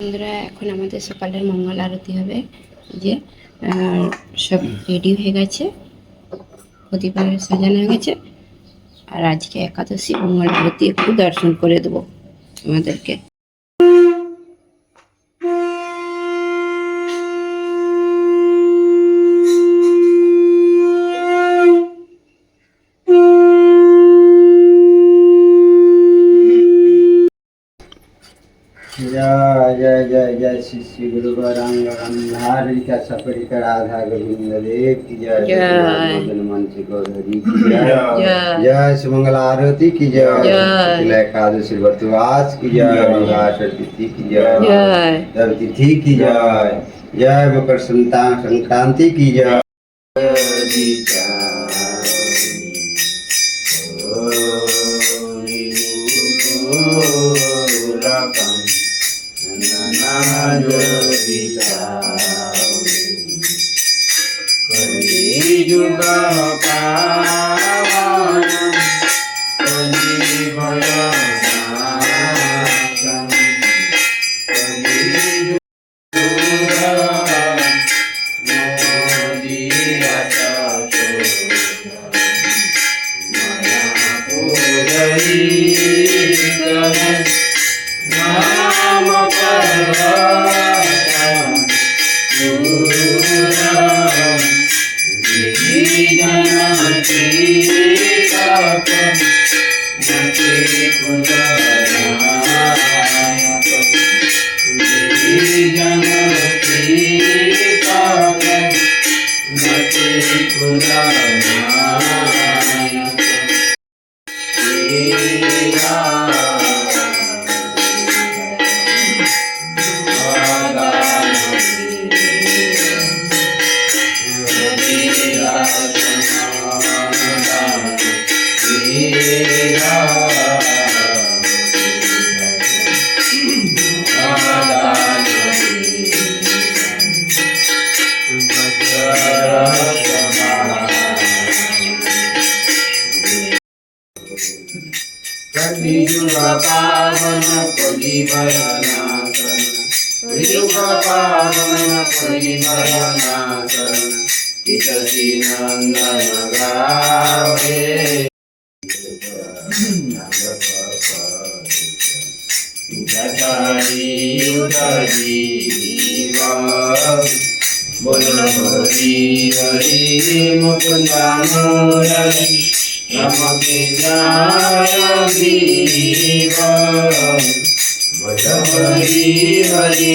বন্ধুরা, এখন আমাদের সকালের মঙ্গল আরতি হবে। যে সব রেডি হয়ে গেছে। প্রতিবার সাজানো হয়ে গেছে। আর আজকে একাদশী, মঙ্গল আরতি, একটু দর্শন করে দেবো আমাদেরকে जय श्री श्री गुरु गौरांगारी का सफरी का राधा गोविंद देव की जय हनुमान जी गौधरी की जय जय सुमंगल आरती की जय एकादशी वर्तवास की जय मंगलाशती की जय धरतिथि की जय जय मकर संतान संक्रांति की जय Hare Krishna উদরি বল হরি হরি মুকুন্দ মুরলি নমকে জয় জীব বল হরি হরি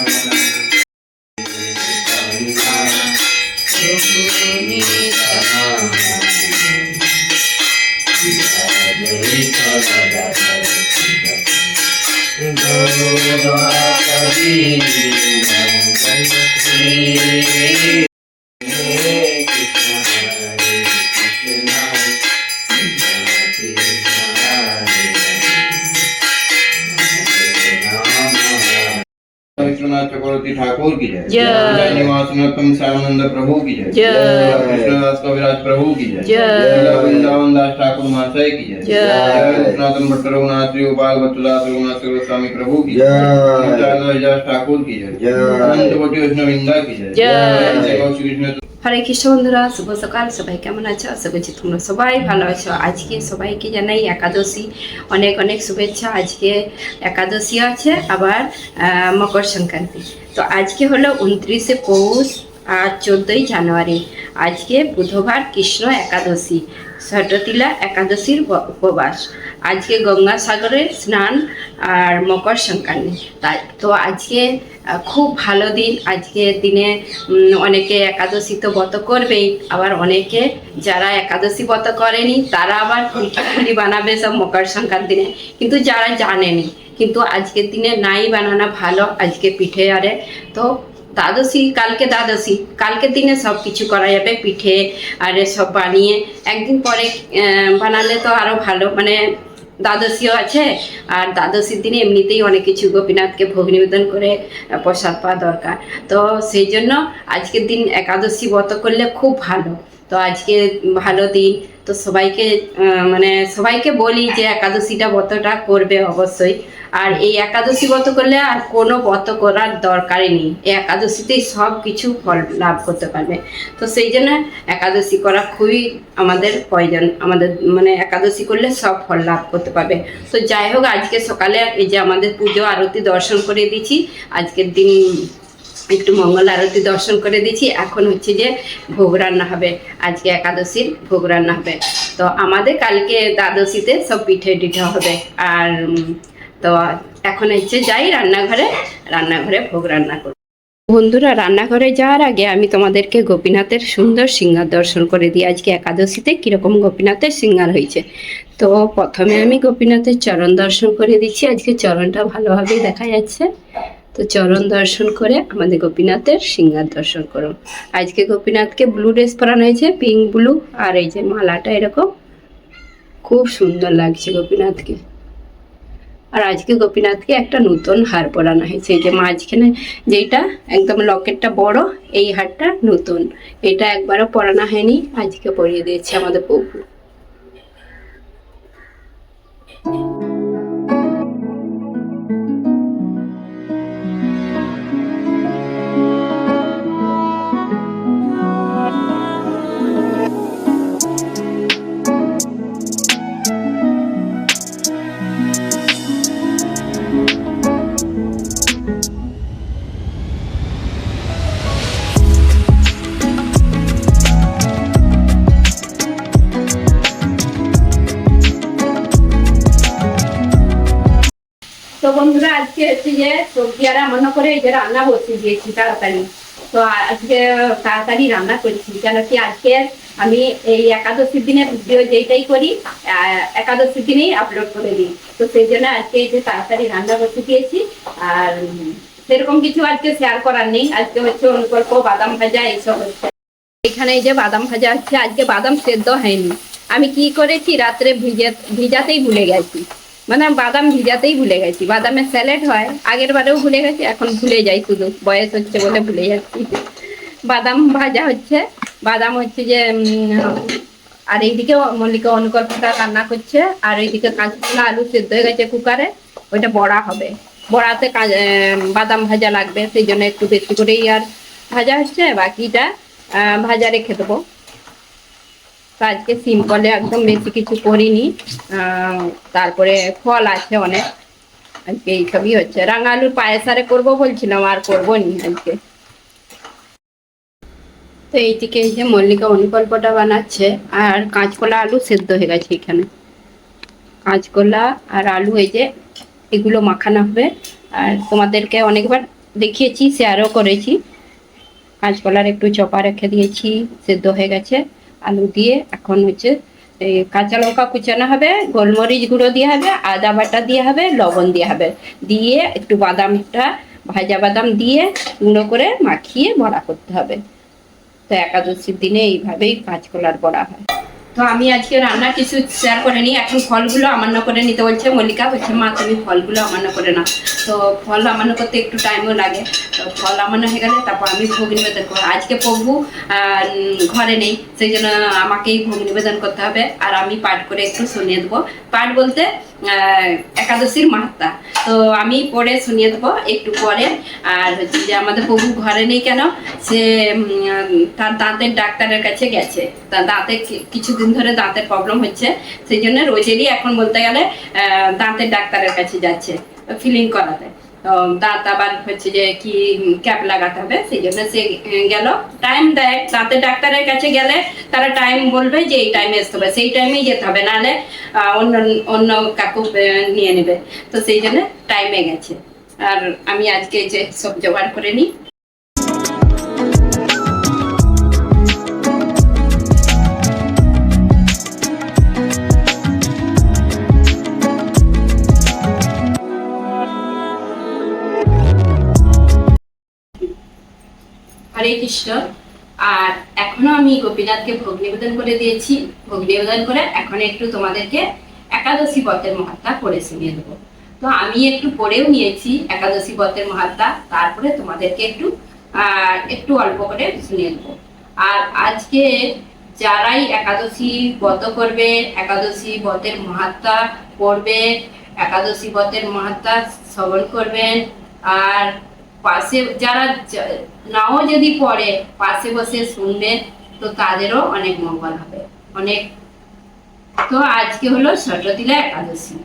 चक्रवर्ती ठाकुर की जय जय। नरोत्तम श्यामानंद प्रभु की जय जय। कृष्णदास कविराज प्रभु की जय वृंदावन दास ठाकुर महाशय की जय जय। विश्वनाथन भट्ट रघुनाथ श्री गोपाल भट्टदास रघुनाथ गोस्वामी प्रभु की जय। जय ठाकुर की जय जय। अनंत कोटि वैष्णविंदा की जय जय। जय श्री कृष्ण হরে কৃষ্ণ বন্ধুরা, শুভ সকাল। সবাই কেমন আছো? আশা করছি তোমরা সবাই ভালো আছো। আজকে সবাইকে জানাই একাদশী। অনেক অনেক শুভেচ্ছা। আজকে একাদশী আছে, আবার মকর সংক্রান্তি। তো আজকে হলো উনত্রিশে পৌষ আর চোদ্দোই জানুয়ারি। আজকে বুধবার কৃষ্ণ একাদশী। ষটতিলা একাদশীর উপবাস। আজকে গঙ্গাসাগরে স্নান আর মকর সংক্রান্তি। তাই তো আজকে খুব ভালো দিন। আজকের দিনে অনেকে একাদশী তো ব্রত করবেই। আবার অনেকে যারা একাদশী ব্রত করেনি, তারা আবার খিচুড়ি বানাবে সব মকর সংক্রান্তি কিন্তু যারা জানেনি, কিন্তু আজকের দিনে নাই বানানো ভালো, আজকে পিঠে আরে। তো দ্বাদশী, কালকে দ্বাদশী। কালকের দিনে সব কিছু করা যাবে, পিঠে আর সব বানিয়ে। একদিন পরে বানালে তো আরও ভালো। মানে দ্বাদশীও আছে, আর দ্বাদশীর দিনে এমনিতেই অনেক কিছু গোপীনাথকে ভোগ নিবেদন করে প্রসাদ পাওয়া দরকার। তো সেই জন্য আজকের দিন একাদশী ব্রত করলে খুব ভালো। তো আজকে ভালো দিন। তো সবাইকে মানে সবাইকে বলি যে একাদশীটা ব্রতটা করবে অবশ্যই। আর এই একাদশী ব্রত করলে আর কোনো ব্রত করার দরকারই নেই। এই একাদশীতেই সব কিছু ফল লাভ করতে পারবে। তো সেই জন্য একাদশী করা খুবই আমাদের প্রয়োজন। আমাদের মানে একাদশী করলে সব ফল লাভ করতে পারবে। তো যাই হোক, আজকে সকালে এই যে আমাদের পুজো আরতি দর্শন করে দিচ্ছি আজকের দিন একটু মঙ্গল আরতি দর্শন করে দিচ্ছি এখন হচ্ছে যে ভোগ রান্না হবে। আজকে একাদশীর ভোগ রান্না হবে। তো আমাদের কালকে দ্বাদশীতে সব পিঠে টিঠে হবে। আর তো এখন হচ্ছে যাই রান্নাঘরে রান্নাঘরে ভোগ রান্না করব বন্ধুরা, রান্নাঘরে যাওয়ার আগে আমি তোমাদেরকে গোপীনাথের সুন্দর সিঙ্গার দর্শন করে দিই। আজকে একাদশীতে কীরকম গোপীনাথের সিঙ্গার হয়েছে। তো প্রথমে আমি গোপীনাথের চরণ দর্শন করে দিচ্ছি। আজকে চরণটা ভালোভাবেই দেখা যাচ্ছে। তো চরণ দর্শন করে আমাদের গোপীনাথের সিঙ্গার দর্শন করুন আজকে গোপীনাথকে ব্লু ড্রেস পরানো হয়েছে পিঙ্ক ব্লু আর এই যে মালাটা এরকম, খুব সুন্দর লাগছে গোপীনাথকে। আর আজকে গোপীনাথকে একটা নতুন হার পরানো হয়েছে, এই যে মাঝখানে যেইটা একদম লকেটটা বড়, এই হারটা নতুন। এটা একবারও পরানো হয়নি, আজকে পরিয়ে দিয়েছে আমাদের প্রভু। আজকে হচ্ছে যে সবজি আর মনে করে যে রান্না বসিয়ে দিয়েছি তাড়াতাড়ি। তো আজকে তাড়াতাড়ি রান্না করছি, কেন কি আজকে আমি এই একাদশীর দিনে ভিডিও যেইটাই করি একাদশীর দিনেই আপলোড করে দিই। তো সেই জন্য আজকে এই যে তাড়াতাড়ি রান্না বসিয়ে দিয়েছি, আর সেরকম কিছু আজকে শেয়ার করার নেই। আজকে হচ্ছে অনুকল্প বাদাম ভাজা এইসব হচ্ছে। এখানে এই যে বাদাম ভাজা হচ্ছে, আজকে বাদাম সেদ্ধ হয়নি। আমি কি করেছি, রাত্রে ভিজে ভিজাতেই ভুলে গেছি। মানে বাদাম ভিজাতেই ভুলে গেছি। বাদামের স্যালাড হয়, আগের বারেও ভুলে গেছি, এখন ভুলে যাই শুধু। বয়স হচ্ছে বলে ভুলে যাচ্ছি। বাদাম ভাজা হচ্ছে, বাদাম হচ্ছে যে আর এইদিকে মল্লিকা অনুকল্পটা রান্না করছে, আর এইদিকে কাঁচকলা আলু সেদ্ধ হয়ে গেছে কুকারে, ওইটা বড়া হবে। বড়াতে বাদাম ভাজা লাগবে, সেই জন্য একটু বেশি করেই আর ভাজা হচ্ছে, বাকিটা ভাজা রেখে দেবো। আজকে সিম্পলে একদম বেশি কিছু করিনি। তারপরে ফল আছে অনেক। আজকে এইসবই হচ্ছে। রাঙা আলুর পায়েসারে করব বলছিলাম, আর করব নি আজকে। তো এইদিকে এই যে মল্লিকা অনুকল্পটা বানাচ্ছে, আর কাঁচকলা আলু সেদ্ধ হয়ে গেছে এখানে। কাঁচকলা আর আলু এই যে এগুলো মাখানো হবে। আর তোমাদেরকে অনেকবার দেখিয়েছি শেয়ারও করেছি। কাঁচকলার একটু চপা রেখে দিয়েছি, সেদ্ধ হয়ে গেছে। আলু দিয়ে এখন হচ্ছে কাঁচা লঙ্কা কুচানো হবে, গোলমরিচ গুঁড়ো দিয়ে হবে, আদা বাটা দিয়ে হবে, লবণ দিয়ে হবে। দিয়ে একটু বাদামটা, ভাজা বাদাম দিয়ে গুঁড়ো করে মাখিয়ে বড়া করতে হবে। তো একাদশীর দিনে এইভাবেই কাঁচকলার বড়া হয়। তো আমি আজকে রান্না কিছু শেয়ার করে নিই। এখন ফলগুলো আমান্য করে নিতে বলছে মল্লিকা। বলছে, মা, তুমি ফলগুলো আমান্য করে না তো ফল আমান্য করতে একটু টাইমও লাগে। তো ফল আমান্য হয়ে গেলে তারপর আমি ভোগ নিবেদন করব। আজকে প্রভু ঘরে নেই। সেই জন্য আমাকেই ভোগ নিবেদন করতে হবে। আর আমি পাঠ করে একটু শুনিয়ে দেবো। পাঠ বলতে একাদশীর মাহাত্মা তো আমি পরে শুনিয়ে দেবো একটু পরে। আর হচ্ছে যে আমাদের প্রভু ঘরে নেই কেন? সে তার দাঁতের ডাক্তারের কাছে গেছে। তার দাঁতে কিছুদিন ধরে দাঁতের প্রবলেম হচ্ছে। সেই জন্য রোজেরই এখন বলতে গেলে দাঁতের ডাক্তারের কাছে যাচ্ছে ফিলিং করাতে। দাঁত আবার হচ্ছে যে কি ক্যাপ লাগাতে হবে, সেই জন্য সে গেল। টাইম দেয় দাঁতের ডাক্তারের কাছে গেলে তারা টাইম বলবে যে এই টাইমে আসতে হবে, সেই টাইমেই যেতে হবে, নাহলে অন্য অন্য কাকু নিয়ে নেবে। তো সেই জন্য টাইমে গেছে। আর আমি আজকে যে সব জোগাড় করে নিই। হরে কৃষ্ণ। আর এখনও আমি গোপীনাথকে ভোগ নিবেদন করে দিয়েছি। ভোগ নিবেদন করে এখন একটু তোমাদেরকে একাদশী ব্রতের মহাত্মা পড়ে শুনিয়ে দেবো। তো আমি একটু পড়েও নিয়েছি একাদশী ব্রতের মহাত্মা, তারপরে তোমাদেরকে একটু একটু অল্প করে শুনিয়ে দেবো। আর আজকে যারাই একাদশী ব্রত করবে, একাদশী ব্রতের মহাত্মা পড়বে, একাদশী ব্রতের মহাত্মা শ্রবণ করবেন, আর পাশে যারা নাও যদি পড়ে, পাশে বসে শুনবে, তো তাদেরও অনেক মঙ্গল হবে। অনেক। তো আজকে হলো ষটতিলা একাদশী।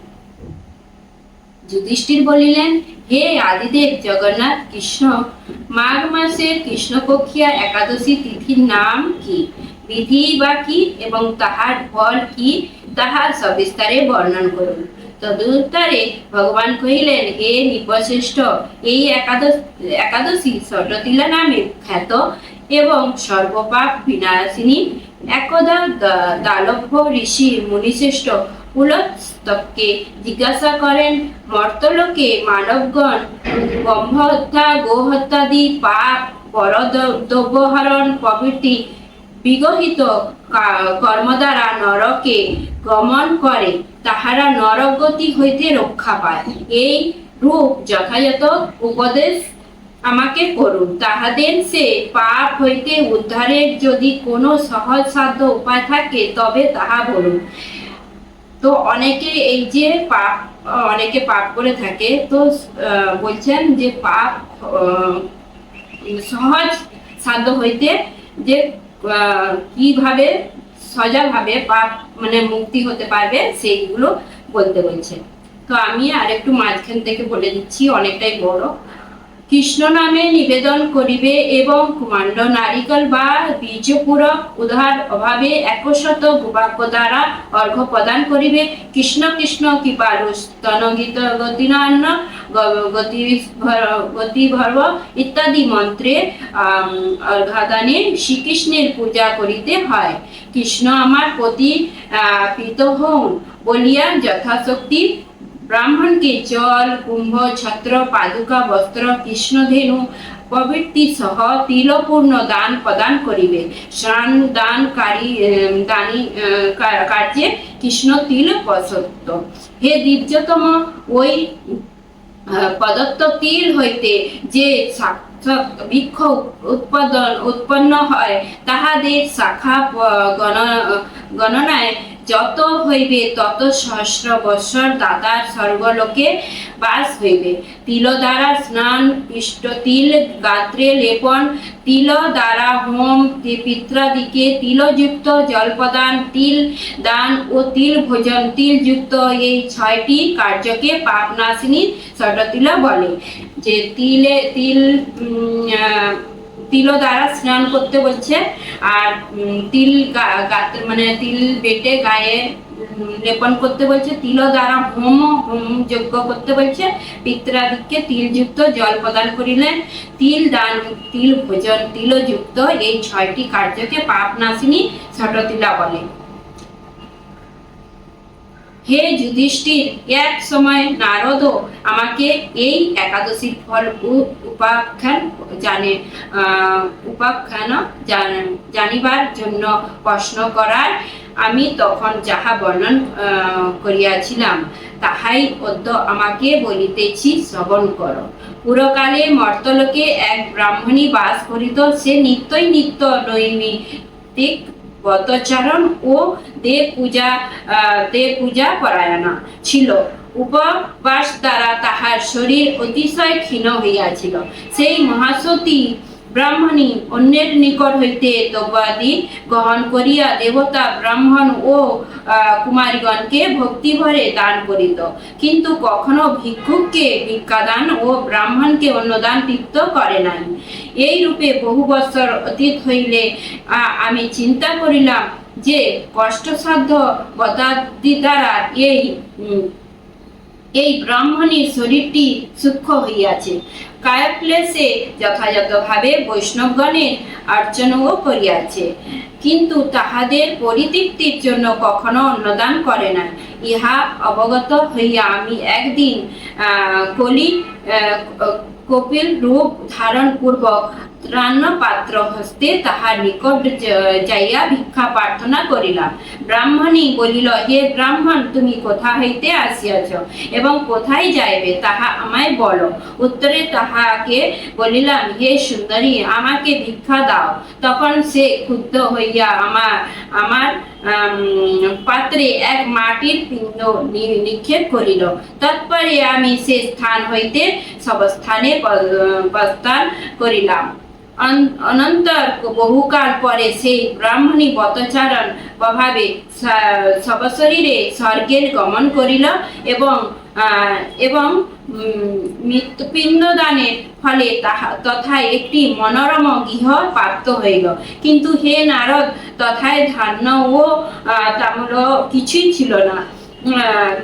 যুধিষ্ঠির বলিলেন, হে আদিদেব জগন্নাথ কৃষ্ণ, মাঘ মাসের কৃষ্ণপক্ষিয়া একাদশী তিথির নাম কি? বিধি বা কি এবং তাহার ফল কি? তাহার সবিস্তারে বর্ণন করুন। তদুত্তরে ভগবান কহিলেন, হে নিপশ্রেষ্ঠ এই একাদশ একাদশী ষটতিলা নামে খ্যাত এবং সর্বপাপ বিনাশিনী একদা দালভ্য ঋষি মুনিশ্রেষ্ঠ জিজ্ঞাসা করেন, মর্তলোকে মানবগণ ব্রহ্ম হত্যা গোহত্যাদি পাপ পরদ্রব্যহরণ প্রভৃতি বিগহিত কর্ম দ্বারা নরকে গমন করে, তাহারা নরগতি হইতে রক্ষা পায়। এই রূপ যথাযথ উপদেশ আমাকে করুন। তাহাদের সে পাপ হইতে উদ্ধারের যদি কোনো সহজ সাধ্য উপায় থাকে, তবে তাহা বলুন। তো অনেকে এই যে পাপ, অনেকে পাপ করে থাকে, তো বলছেন যে পাপ সহজ সাধ্য হইতে যে কীভাবে সজাভাবে পাপ মানে মুক্তি হতে পারবে সেইগুলো বলতে বলছে। তো আমি আর একটু মাঝখান থেকে বলে দিচ্ছি, অনেকটাই বড়। কৃষ্ণ নামে নিবেদন করিবে এবং কুমাণ্ড নারিকল বা বীজপূরক উদার অভাবে একশত বাক্য দ্বারা অর্ঘ্য প্রদান করিবে। কৃষ্ণ কৃষ্ণ কৃপালু স্তনগীত গতিনান্ন গতি ভর- ইত্যাদি মন্ত্রে অর্ঘাদানে শ্রীকৃষ্ণের পূজা করিতে হয়। কৃষ্ণ আমার প্রতি আহ, প্রীত হউন বলিয়া যথাশক্তি ব্রাহ্মণকে জল, কুম্ভ, ছত্র, পাদুকা, বস্ত্র, কৃষ্ণধেনু প্রভৃতি সহ তিলপূর্ণ দান প্রদান করিবে। স্নান, দান কারী দানি কার্যে কৃষ্ণ তিল প্রসত্ত। হে দিব্যতম, ওই প্রদত্ত তিল হইতে যে বৃক্ষ উৎপাদন, উৎপন্ন হয়, তাহাদের শাখা গণ- গণনায় যত হইবে, তত সহস্র বৎসর দাদার স্বর্গলোকে বাস হইবে। তিল দ্বারা স্নান পৃষ্ঠ তিল, গাত্রে লেপন তিল দ্বারা হোম পিত্রাদিকে তিলযুক্ত জল প্রদান তিল দান ও তিল ভোজন। তিলযুক্ত এই ছয়টি কার্যকে পাপনাশিনী ষটতিলা বলে। যে তিলে তিল উম, আহ, তিল দ্বারা স্নান করতে বলছে। আর তিল মানে তিল বেটে গায়ে লেপন করতে বলছে। তিল দ্বারা হোম হোম যজ্ঞ করতে বলছে। পিত্রাদিককে তিলযুক্ত জল প্রদান করিলেন। তিল দান তিল ভোজন তিলযুক্ত এই ছয়টি কার্যকে পাপ নাশিনী ষটতিলা বলে। হে যুধিষ্ঠির, এক সময় নারদ আমাকে এই একাদশীর ফল উপাখ্যান জানে উপাখ্যান জানিবার জন্য প্রশ্ন করার আমি তখন যাহা বর্ণন করিয়াছিলাম, তাহাই অদ্য আমাকে বলিতেছি শ্রবণ করো। পুরকালে মর্তলোকে এক ব্রাহ্মণী বাস করিত, সে নিত্যই নিত্য নৈমিত্তিক ব্রতচারণ ও দেব পূজা দেব পূজা পরায়ণা ছিল। উপবাস দ্বারা তাহার শরীর অতিশয় ক্ষীণ হইয়াছিল। সেই মহাসতী ব্রাহ্মণী অন্যের নিকট হইতে দ্রব্যাদি গ্রহণ করিয়া দেবতা ব্রাহ্মণ ও কুমারীগণকে ভক্তিভরে দান করিত। কিন্তু কখনো ভিক্ষুককে ভিক্ষাদান ও ব্রাহ্মণকে অন্নদান তৃপ্ত করে নাই। এই রূপে বহু বৎসর অতীত হইলে আমি চিন্তা করিলাম যে কষ্টসাধ্য গতাদি দ্বারা এই এই ব্রাহ্মণীর শরীরটি সূক্ষ্ম হইয়াছে। কায়ক্লেশে যথাযথভাবে বৈষ্ণবগণের অর্চনাও করিয়াছে। কিন্তু তাহাদের পরিতৃপ্তির জন্য কখনো অন্নদান করে না ইহা অবগত হইয়া আমি একদিন কলি কপিল রূপ ধারণ পূর্বক রান্ন পাত্র হস্তে তাহার নিকট যাইয়া ভিক্ষা প্রার্থনা করিলাম। ব্রাহ্মণী বলিল হে ব্রাহ্মণ তুমি কোথা হইতে আসিয়াছ এবং কোথায় যাইবে তাহা আমায় বলো। উত্তরে তাহাকে বলিলাম হে সুন্দরী আমাকে ভিক্ষা দাও। তখন সে ক্ষুব্ধ হইয়া আমার আমার আম, পাত্রে এক মাটির পিণ্ড নিক্ষেপ করিল। তৎপরে আমি সে স্থান হইতে সবস্থানে প্রস্থান করিলাম। অনন্তর বহুকাল পরে সেই ব্রাহ্মণী বতচারণ প্রভাবে সবশরীরে স্বর্গের গমন করিল এবং এবং মৃত্যুপিণ্ডদানের ফলে তাহা, তথায় একটি মনোরম গৃহ প্রাপ্ত হইল। কিন্তু হে নারদ, তথায় ধান্য ও তাম্র কিছুই ছিল না।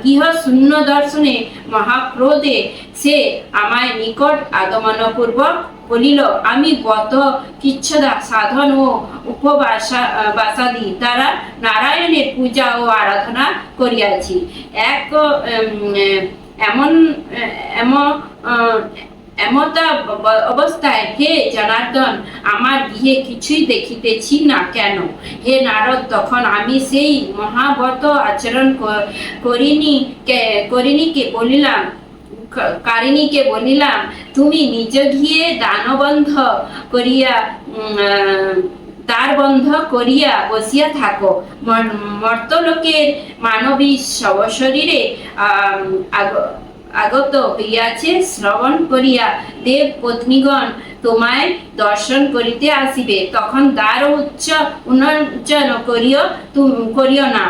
গৃহ শূন্য দর্শনে মহাক্রোধে সে আমায় নিকট বলিল, আমি গত কিচ্ছদা সাধন ও উপবাসা, বাসাদি দ্বারা নারায়ণের পূজা ও আরাধনা করিয়াছি। এক এমন এমন এমতা অবস্থায় হে জনার্দন, আমার গৃহে কিছুই দেখিতেছি না কেন? হে নারদ, তখন আমি সেই মহাবত আচরণ করিনি করিনিকে বলিলাম কারিণীকে বলিলাম, তুমি নিজ গিয়ে দানবন্ধ করিয়া দ্বার বন্ধ করিয়া বসিয়া থাকো। মর- মর্তলোকের মানবী শরীরে আগত হইয়াছে শ্রবণ করিয়া, দেব পত্নীগণ তোমায় দর্শন করিতে আসিবে। তখন দ্বার উচ্চ উন্মোচন করিও করিও না।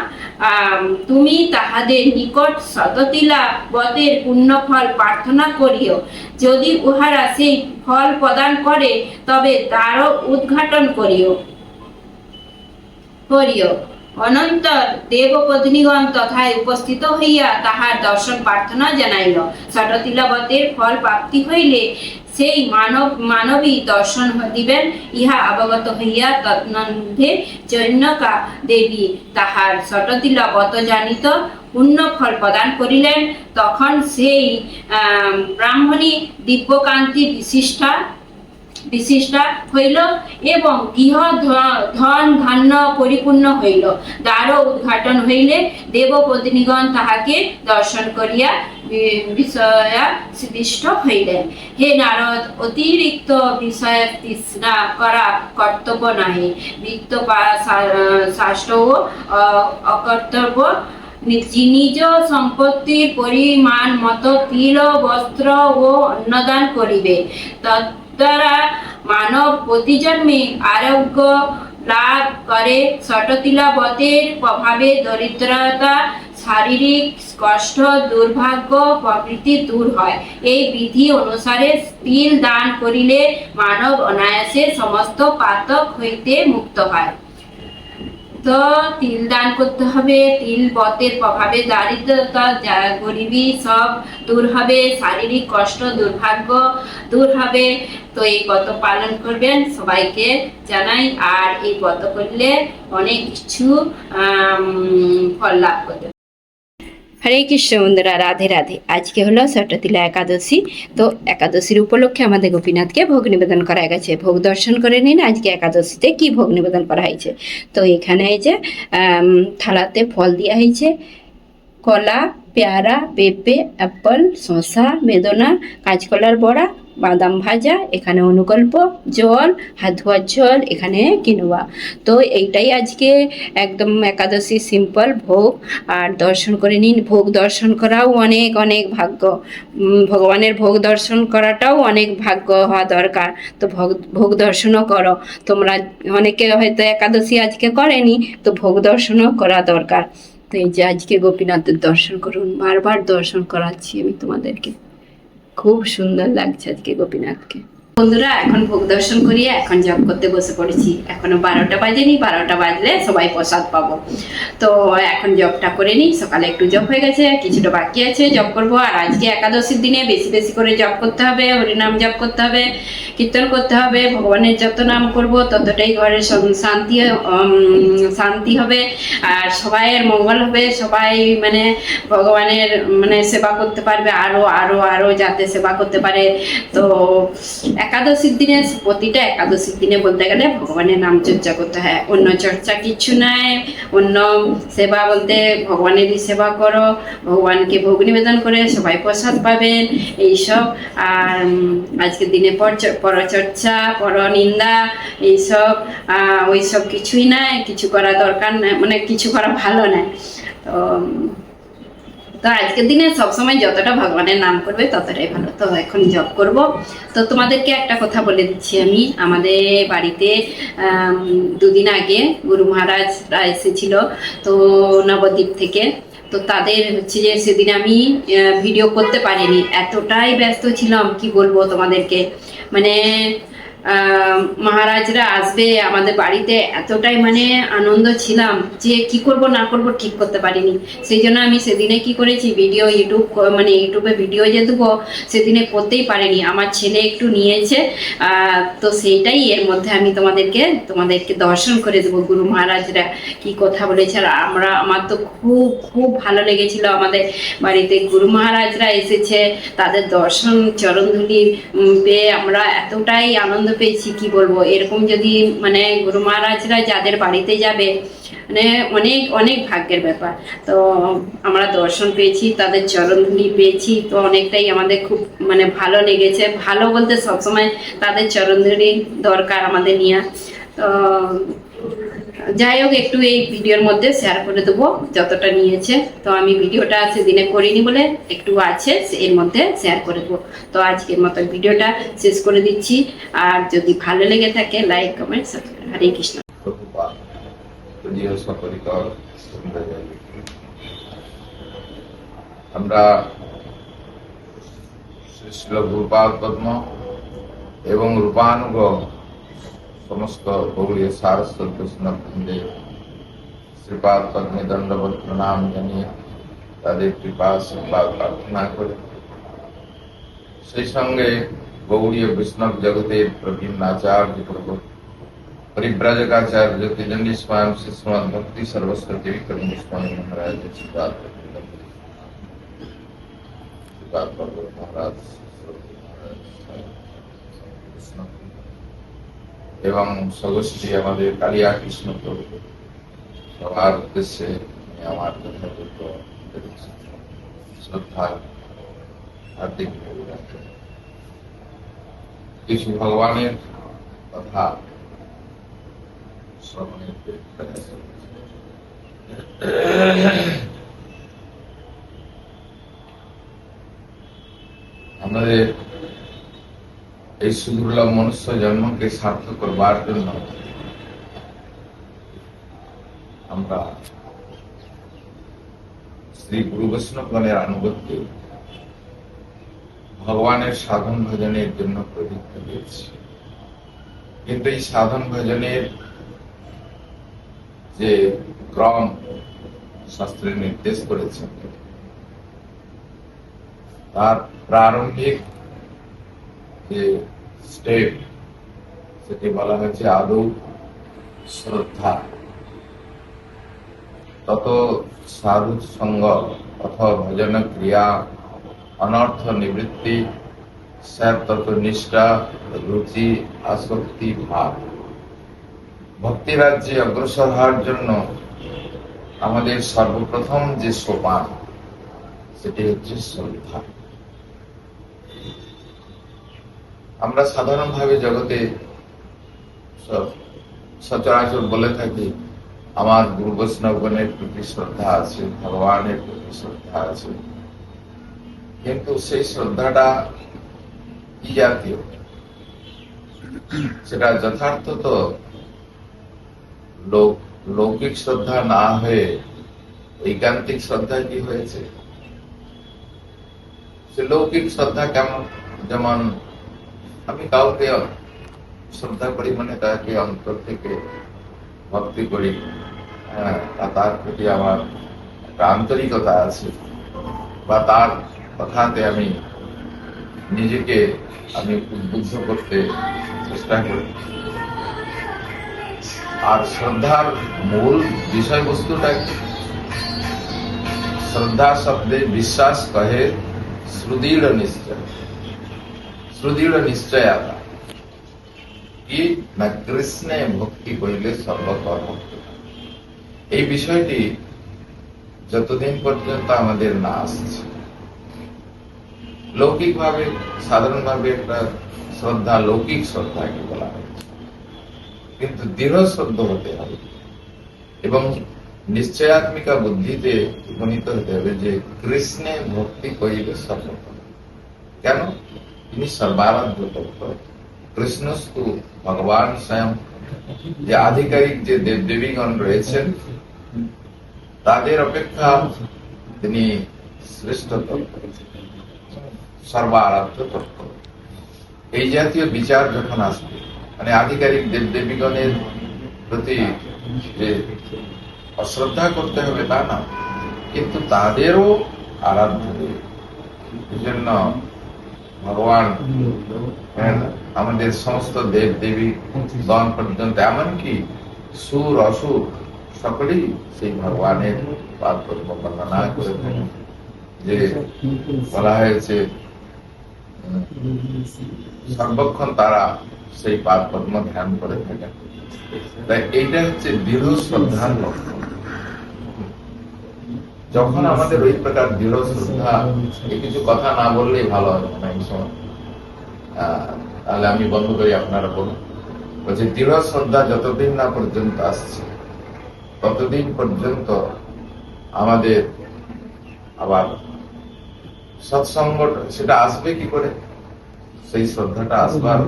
তুমি তাহাদের নিকট শততিলা বতের পুণ্যফল প্রার্থনা করিও। যদি উহারা সেই ফল প্রদান করে, তবে দ্বারও উদ্ঘাটন করিও। করিও। অনন্তর দেবপত্নীগণ তথায় উপস্থিত হইয়া তাহার দর্শন প্রার্থনা জানাইল। ষটতিলবতের ফল প্রাপ্তি হইলে সেই মানব, মানবী দর্শন দিবেন। ইহা অবগত হইয়া তৎনন্ধে জৈনকা দেবী তাহার ষটতিলাবত জানিত পূর্ণ ফল প্রদান করিলেন। তখন সেই ব্রাহ্মণী দিব্যকান্তি বিশিষ্টা বিশিষ্টা হইল এবং গৃহ ধন ধান্য পরিপূর্ণ হইল। দ্বারও উদ্ঘাটন হইলে দেবপত্নীগণ তাহাকে দর্শন করিয়া বিষয়া হইলেন। হে নারদ, অতিরিক্ত বিষয় তৃষ্ণা করা কর্তব্য নাহি বৃত্ত শাস্ত্র ও অকর্তব্য নিজ সম্পত্তির পরিমাণ মতো তিল, বস্ত্র ও অন্নদান করিবে। তদ্বারা মানব প্রতিজন্মে আরোগ্য লাভ করে। ষটতিলাবতের প্রভাবে দরিদ্রতা, শারীরিক কষ্ট, দুর্ভাগ্য প্রভৃতি দূর হয়। এই বিধি অনুসারে তিল দান করিলে মানব অনায়াসে সমস্ত পাতক হইতে মুক্ত হয়। তো তিল দান করতে হবে, তিল বতের প্রভাবে দারিদ্রতা গরিবি সব দূর হবে, শারীরিক কষ্ট, দুর্ভাগ্য দূর হবে। তো এই ব্রত পালন করবেন সবাইকে জানাই, আর এই ব্রত করলে অনেক কিছু ফল লাভ করতে হরে কৃষ্ণ বন্ধুরা, রাধে রাধে। আজকে হলো সরটতিলা একাদশী। তো একাদশীর উপলক্ষে আমাদের গোপীনাথকে ভোগ নিবেদন করা গেছে। ভোগ দর্শন করে নিন, আজকে একাদশীতে কি ভোগ নিবেদন করা হয়েছে। তো এখানে এই যে থালাতে ফল দেওয়া হয়েছে। কলা, পেয়ারা, পেঁপে, অ্যাপল, শসা বেদনা কাঁচকলার বড়া বাদাম ভাজা, এখানে অনুকল্প জল, হাত ধোয়ার জল, এখানে কিনোয়া। তো এইটাই আজকে একদম একাদশী সিম্পল ভোগ, আর দর্শন করে নিন। ভোগ দর্শন করাও অনেক অনেক ভাগ্য। ভগবানের ভোগ দর্শন করাটাও অনেক ভাগ্য হওয়া দরকার। তো ভোগ ভোগ দর্শনও করো। তোমরা অনেকে হয়তো একাদশী আজকে করেনি, তো ভোগ দর্শনও করা দরকার। তো এই যে আজকে গোপীনাথের দর্শন করুন, বারবার দর্শন করাচ্ছি আমি তোমাদেরকে। খুব সুন্দর লাগছে আজকে গোপীনাথকে। বন্ধুরা, এখন ভোগ দর্শন করিয়ে এখন জব করতে বসে পড়েছি। এখনও বারোটা বাজেনি, বারোটা বাজলে সবাই প্রসাদ পাবো। তো এখন জবটা করে নিই, সকালে একটু জব হয়ে গেছে, কিছুটা বাকি আছে জব করব। আর আজকে একাদশীর দিনে বেশি বেশি করে জব করতে হবে, হরিনাম জপ করতে হবে, কীর্তন করতে হবে, ভগবানের যত নাম করব, ততটাই ঘরের শান্তি শান্তি হবে। আর সবাইয়ের মঙ্গল হবে, সবাই মানে ভগবানের মানে সেবা করতে পারবে, আরও আরও আরও যাতে সেবা করতে পারে। তো একাদশীর দিনে, প্রতিটা একাদশীর দিনে বলতে গেলে ভগবানের নাম চর্চা করতে হয়। অন্য চর্চা কিছু নাই, অন্য সেবা বলতে ভগবানেরই সেবা করো, ভগবানকে ভোগ নিবেদন করে সবাই প্রসাদ পাবেন, এইসব। আর আজকের দিনে পরচ- পরচর্চা, পরনিন্দা, এইসব ওইসব কিছুই নাই, কিছু করা দরকার নাই মানে কিছু করা ভালো নয় তো তো আজকের দিনে সবসময় যতটা ভগবানের নাম করবে ততটাই ভালো। তো এখন জব করব। তো তোমাদেরকে একটা কথা বলে দিচ্ছি আমি। আমাদের বাড়িতে দুদিন আগে গুরু মহারাজরা এসেছিল, তো নবদ্বীপ থেকে। তো তাদের হচ্ছে যে সেদিন আমি ভিডিও করতে পারিনি। এতটাই ব্যস্ত ছিলাম, কি বলব তোমাদেরকে? মানে মহারাজরা আসবে আমাদের বাড়িতে এতটাই মানে আনন্দ ছিলাম যে কি করব, না করব ঠিক করতে পারিনি। সেই জন্য আমি সেদিনে কি করেছি ভিডিও ইউটিউব মানে ইউটিউবে ভিডিও যে দেবো, সেদিনে করতেই পারিনি। আমার ছেলে একটু নিয়েছে তো সেইটাই এর মধ্যে আমি তোমাদেরকে তোমাদেরকে দর্শন করে দেবো, গুরু মহারাজরা কি কথা বলেছে। আর আমরা, আমার তো খুব খুব ভালো লেগেছিল আমাদের বাড়িতে। গুরু মহারাজরা এসেছে, তাদের দর্শন চরণধুলি পেয়ে আমরা এতটাই আনন্দ পেয়েছি, কি বলব? এরকম যদি মানে গুরু মহারাজরা যাদের বাড়িতে যাবে মানে অনেক অনেক ভাগ্যের ব্যাপার। তো, আমরা দর্শন পেয়েছি, তাদের চরণধুলি পেয়েছি, তো অনেকটাই আমাদের খুব মানে ভালো লেগেছে। ভালো বলতে সবসময় তাদের চরণধুলি দরকার আমাদের নিয়ে। তো যাই হোক, একটু এই ভিডিওর মধ্যে শেয়ার করে দেবো যতটা নিয়েছে। তো আমি ভিডিওটা সেদিনে করিনি বলে একটু আছে এর মধ্যে শেয়ার করে দেবো। তো আজকের মতো ভিডিওটা শেষ করে দিচ্ছি। আর যদি ভালো লেগে থাকে like comment subscribe Hare Krishna. আমরা শ্রী পদ্ম এবং রূপানুগ সমস্ত গৌরীয় সারস্বত বৈষ্ণববৃন্দে শ্রীপাদ পদ্মে দণ্ডবত প্রণাম জানিয়ে তাদের কৃপা আশীর্বাদ প্রার্থনা করে সেই সঙ্গে গৌরীয় বৈষ্ণব জগতের প্রবীণ আচার্য প্রভু परिव्राजकाचार्य ज्योतिदंडी स्वामी श्री श्रीमद भक्ति सरस्वती विक्रम स्वामी महाराज श्रीपाद श्रीपाद पर्वत महाराज এবং সগোষ্ঠী আমাদের কালিয়া কৃষ্ণ প্রভু, সবার উদ্দেশ্যে আমার শ্রদ্ধা, হার্দিক কিছু ভগবানের কথা শ্রবণের আমাদের এই সুদুর্লভ মনুষ্য জন্মকে সার্থক করবার জন্য আমরা শ্রী গুরু বৈষ্ণবগণের আনুগত্যে ভগবানের সাধন ভজনের জন্য প্রতিজ্ঞা দিয়েছি কিন্তু এই সাধন ভজনের যে ক্রম শাস্ত্রে নির্দেশ করেছেন তার প্রারম্ভিক যে স্টেপ সেটি বলা হয়েছে আদৌ শ্রদ্ধা। তত সাধু সঙ্গ অথবা ভজন ক্রিয়া অনর্থ নিবৃত্তি স্যার তত নিষ্ঠা, রুচি, আসক্তি, ভাব। ভক্তি রাজ্যে অগ্রসর হওয়ার জন্য আমাদের সর্বপ্রথম যে সোপান, সেটি হচ্ছে শ্রদ্ধা। আমরা সাধারণভাবে জগতে সচরাচর বলে থাকি, আমার গুরু বৈষ্ণবগণের প্রতি শ্রদ্ধা আছে, ভগবানের প্রতি শ্রদ্ধা আছে। কিন্তু সেই শ্রদ্ধাটা কি জাতীয়? সেটা যথার্থ তো লোক, লৌকিক শ্রদ্ধা না হয়ে ঐকান্তিক শ্রদ্ধা কি হয়েছে? সে লৌকিক শ্রদ্ধা কেমন, যেমন আমি কাউকে শ্রদ্ধা করি মানে তাকে অন্তর থেকে ভক্তি করি হ্যাঁ তা তার প্রতি আমার একটা আন্তরিকতা আছে বা তার কথাতে আমি নিজেকে আমি উদ্বুদ্ধ করতে চেষ্টা করি আর শ্রদ্ধার মূল বিষয়বস্তুটা কি শ্রদ্ধা শব্দে বিশ্বাস কহে সুদৃঢ় নিশ্চয় নিশ্চয়তা কি না কৃষ্ণে ভক্তি করিলে সর্বকর্ম এই বিষয়টি যতদিন পর্যন্ত আমাদের না আসছে লৌকিক ভাবে সাধারণ ভাবে একটা শ্রদ্ধা লৌকিক শ্রদ্ধাকে বলা হয়েছে কিন্তু দৃঢ় শ্রদ্ধ হতে হবে এবং নিশ্চয়াত্মিকা বুদ্ধিতে উপনীত হতে হবে যে কৃষ্ণে ভক্তি করিবে সফল কেন তিনি সর্বারাধ্য তত্ত্ব কৃষ্ণস্তু ভগবান স্বয়ং যে আধিকারিক যে দেব দেবীগণ রয়েছেন তাদের অপেক্ষা তিনি শ্রেষ্ঠ তত্ত্ব সর্বারাধ্য তত্ত্ব এই জাতীয় বিচার যখন আসবে মানে আধিকারিক দেব দেবীগণের প্রতি যে অশ্রদ্ধা করতে হবে তা না কিন্তু তাদেরও আরাধ্য দেব। এই জন্য ভগবান। হ্যাঁ, আমাদের সমস্ত দেব দেবী গণ পর্যন্ত এমনকি সুর অসুর সকলেই সেই ভগবানের পদ্ম বর্ণনা করে থাকেন। যে বলা হয়েছে সর্বক্ষণ তারা সেই পাদ ধ্যান করে থাকেন। তাই এইটা হচ্ছে দৃঢ় শ্রদ্ধার লক্ষণ। যখন আমাদের ওই প্রকার দৃঢ় শ্রদ্ধা কিছু কথা না বললেই ভালো হয় তাহলে আমি বন্ধ করি, আপনারা বলুন। বলছে, দৃঢ় শ্রদ্ধা যতদিন না পর্যন্ত আসছে, ততদিন পর্যন্ত আমাদের আবার সৎসঙ্গ সেটা আসবে কি করে? সেই শ্রদ্ধাটা আসবার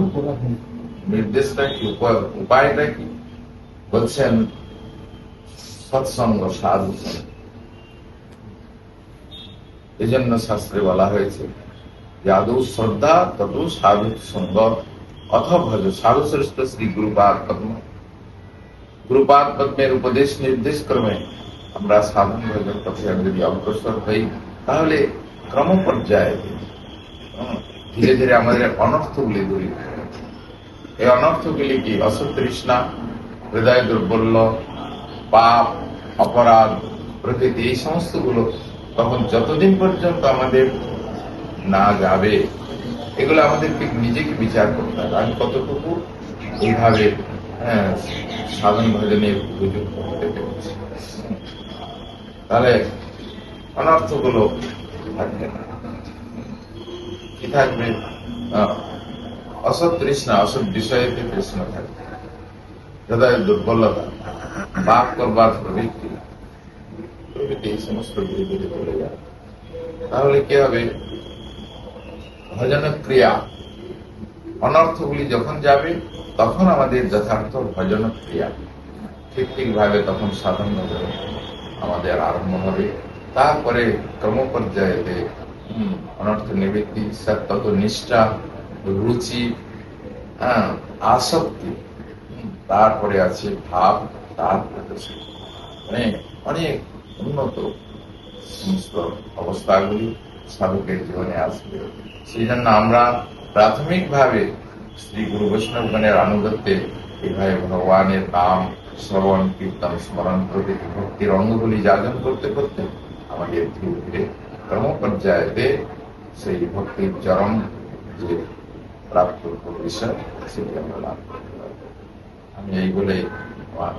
নির্দেশটা কি, উপায়- উপায়টা কি? বলছেন, সৎসঙ্গ সাধু। সঙ্গ। এই জন্য শাস্ত্রে বলা হয়েছে যাদু শ্রদ্ধা তদু সাধু সঙ্গ অথবা সাধু শ্রেষ্ঠ শ্রী গুরুপাদ পদ্ম গুরুপাদ পদ্মের উপদেশ নির্দেশ ক্রমে আমরা সাধন ভজন পথে যদি অগ্রসর হই, তাহলে ক্রম পর্যায়ে ধীরে ধীরে আমাদের অনর্থগুলি হবে। এই অনর্থগুলি কি অসতৃষ্ণা হৃদয় দুর্বল্য, পাপ, অপরাধ, প্রকৃতি, এই সমস্তগুলো তখন যতদিন পর্যন্ত আমাদের না যাবে, এগুলো আমাদেরকে নিজেকে বিচার করতে হবে। আমি কতটুকু এইভাবে সাধন ভজনে উপযুক্ত হতে পেরেছি। তাহলে অনর্থগুলো থাকবে না। কি থাকবে? অসৎ তৃষ্ণা, অসৎ বিষয়েতে তৃষ্ণা থাকবে। হৃদয়ের দুর্বলতা, পাপ করবার প্রবৃত্তি। এই সমস্ত ধীরে চলে যাবে তাহলে কি হবে? ভজন ক্রিয়া অনর্থগুলি যখন যাবে তখন আমাদের যথার্থ ভজন ক্রিয়া। ঠিক ঠিক ভাবে তখন সাধন আমাদের আরম্ভ হবে। তারপরে ক্রম পর্যায়েতে হম, অনর্থ নিবৃত্তি তত নিষ্ঠা রুচি হ্যাঁ, আসক্তি তারপরে আছে ভাব তারপরে অনেক অনেক উন্নত সমস্ত অবস্থাগুলি সাধকের জীবনে আসবে। সেই জন্য আমরা প্রাথমিকভাবে শ্রী গুরু বৈষ্ণবগণের আনুগত্যে এইভাবে ভগবানের নাম শ্রবণ, কীর্তন, স্মরণ প্রভৃতি ভক্তির অঙ্গগুলি যাজন করতে করতে আমাদের ধীরে ধীরে ক্রম পর্যায়েতে সেই ভক্তির চরম যে প্রাপ্ত বিষয় সেটি আমরা লাভ করতে পারব। আমি এই বলে আমার